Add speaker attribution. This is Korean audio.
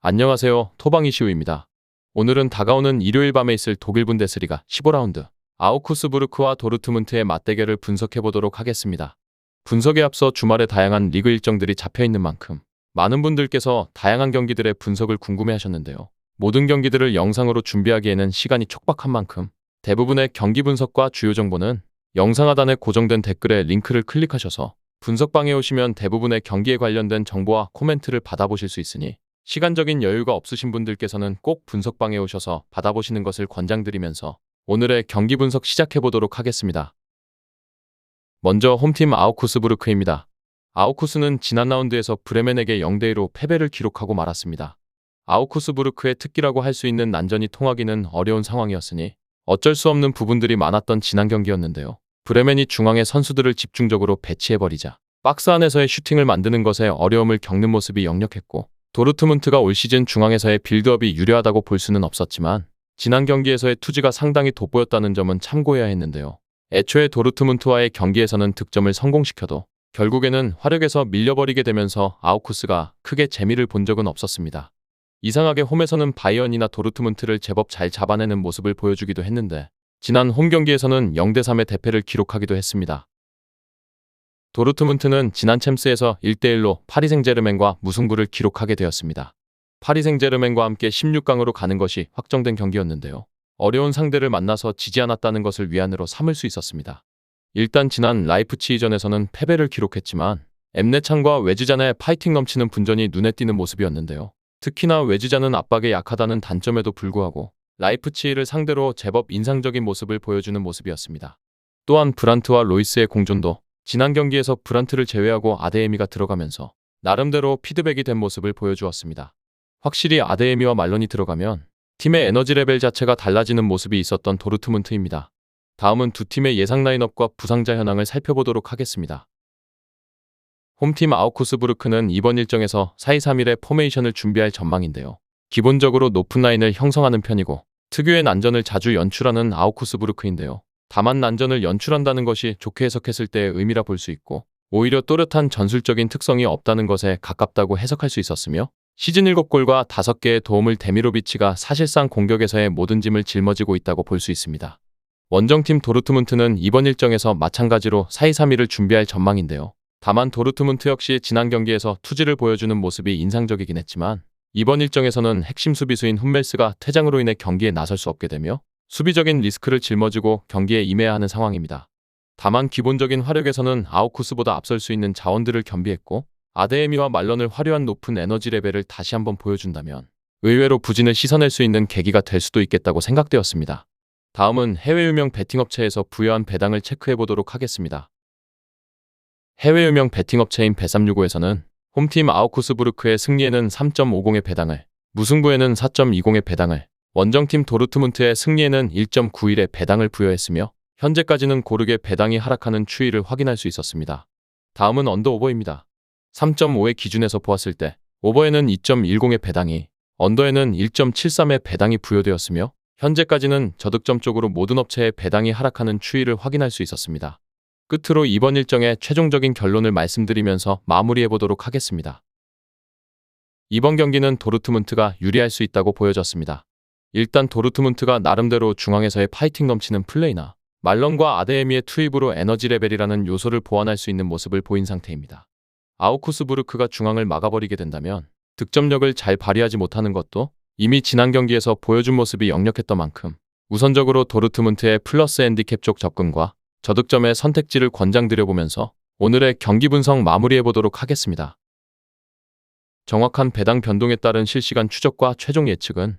Speaker 1: 안녕하세요. 토방 이시우입니다. 오늘은 다가오는 일요일 밤에 있을 독일 분데스리가 15라운드 아우쿠스부르크와 도르트문트의 맞대결을 분석해 보도록 하겠습니다. 분석에 앞서 주말에 다양한 리그 일정들이 잡혀 있는 만큼 많은 분들께서 다양한 경기들의 분석을 궁금해 하셨는데요. 모든 경기들을 영상으로 준비하기에는 시간이 촉박한 만큼 대부분의 경기 분석과 주요 정보는 영상 하단에 고정된 댓글에 링크를 클릭하셔서 분석방에 오시면 대부분의 경기에 관련된 정보와 코멘트를 받아보실 수 있으니 시간적인 여유가 없으신 분들께서는 꼭 분석방에 오셔서 받아보시는 것을 권장드리면서 오늘의 경기 분석 시작해 보도록 하겠습니다. 먼저 홈팀 아우쿠스부르크입니다. 아우쿠스는 지난 라운드에서 브레멘에게 0대2로 패배를 기록하고 말았습니다. 아우쿠스부르크의 특기라고 할 수 있는 난전이 통하기는 어려운 상황이었으니 어쩔 수 없는 부분들이 많았던 지난 경기였는데요. 브레멘이 중앙에 선수들을 집중적으로 배치해버리자 박스 안에서의 슈팅을 만드는 것에 어려움을 겪는 모습이 역력했고 도르트문트가 올 시즌 중앙에서의 빌드업이 유려하다고 볼 수는 없었지만 지난 경기에서의 투지가 상당히 돋보였다는 점은 참고해야 했는데요. 애초에 도르트문트와의 경기에서는 득점을 성공시켜도 결국에는 화력에서 밀려버리게 되면서 아우쿠스가 크게 재미를 본 적은 없었습니다. 이상하게 홈에서는 바이언이나 도르트문트를 제법 잘 잡아내는 모습을 보여주기도 했는데 지난 홈 경기에서는 0대3의 대패를 기록하기도 했습니다. 도르트문트는 지난 챔스에서 1대1로 파리 생제르맹과 무승부를 기록하게 되었습니다. 파리 생제르맹과 함께 16강으로 가는 것이 확정된 경기였는데요. 어려운 상대를 만나서 지지 않았다는 것을 위안으로 삼을 수 있었습니다. 일단 지난 라이프치히전에서는 패배를 기록했지만 엠네찬과 외지잔의 파이팅 넘치는 분전이 눈에 띄는 모습이었는데요. 특히나 외지자는 압박에 약하다는 단점에도 불구하고 라이프치히를 상대로 제법 인상적인 모습을 보여주는 모습이었습니다. 또한 브란트와 로이스의 공존도 지난 경기에서 브란트를 제외하고 아데에미가 들어가면서 나름대로 피드백이 된 모습을 보여주었습니다. 확실히 아데에미와 말런이 들어가면 팀의 에너지 레벨 자체가 달라지는 모습이 있었던 도르트문트입니다. 다음은 두 팀의 예상 라인업과 부상자 현황을 살펴보도록 하겠습니다. 홈팀 아우쿠스부르크는 이번 일정에서 4-2-3-1의 포메이션을 준비할 전망인데요. 기본적으로 높은 라인을 형성하는 편이고 특유의 난전을 자주 연출하는 아우쿠스부르크인데요. 다만 난전을 연출한다는 것이 좋게 해석했을 때의 의미라 볼 수 있고 오히려 또렷한 전술적인 특성이 없다는 것에 가깝다고 해석할 수 있었으며 시즌 7골과 5개의 도움을 데미로비치가 사실상 공격에서의 모든 짐을 짊어지고 있다고 볼 수 있습니다. 원정팀 도르트문트는 이번 일정에서 마찬가지로 4-2-3-1을 준비할 전망인데요. 다만 도르트문트 역시 지난 경기에서 투지를 보여주는 모습이 인상적이긴 했지만 이번 일정에서는 핵심 수비수인 훈멜스가 퇴장으로 인해 경기에 나설 수 없게 되며 수비적인 리스크를 짊어지고 경기에 임해야 하는 상황입니다. 다만 기본적인 화력에서는 아우쿠스보다 앞설 수 있는 자원들을 겸비했고 아데에미와 말런을 화려한 높은 에너지 레벨을 다시 한번 보여준다면 의외로 부진을 씻어낼 수 있는 계기가 될 수도 있겠다고 생각되었습니다. 다음은 해외 유명 베팅업체에서 부여한 배당을 체크해 보도록 하겠습니다. 해외 유명 베팅업체인 베365에서는 홈팀 아우쿠스부르크의 승리에는 3.50의 배당을, 무승부에는 4.20의 배당을, 원정팀 도르트문트의 승리에는 1.91의 배당을 부여했으며 현재까지는 고르게 배당이 하락하는 추이를 확인할 수 있었습니다. 다음은 언더 오버입니다. 3.5의 기준에서 보았을 때 오버에는 2.10의 배당이, 언더에는 1.73의 배당이 부여되었으며 현재까지는 저득점 쪽으로 모든 업체의 배당이 하락하는 추이를 확인할 수 있었습니다. 끝으로 이번 일정의 최종적인 결론을 말씀드리면서 마무리해 보도록 하겠습니다. 이번 경기는 도르트문트가 유리할 수 있다고 보여졌습니다. 일단 도르트문트가 나름대로 중앙에서의 파이팅 넘치는 플레이나 말런과 아데에미의 투입으로 에너지 레벨이라는 요소를 보완할 수 있는 모습을 보인 상태입니다. 아우쿠스부르크가 중앙을 막아버리게 된다면 득점력을 잘 발휘하지 못하는 것도 이미 지난 경기에서 보여준 모습이 역력했던 만큼 우선적으로 도르트문트의 플러스 핸디캡 쪽 접근과 저득점의 선택지를 권장드려보면서 오늘의 경기 분석 마무리해 보도록 하겠습니다. 정확한 배당 변동에 따른 실시간 추적과 최종 예측은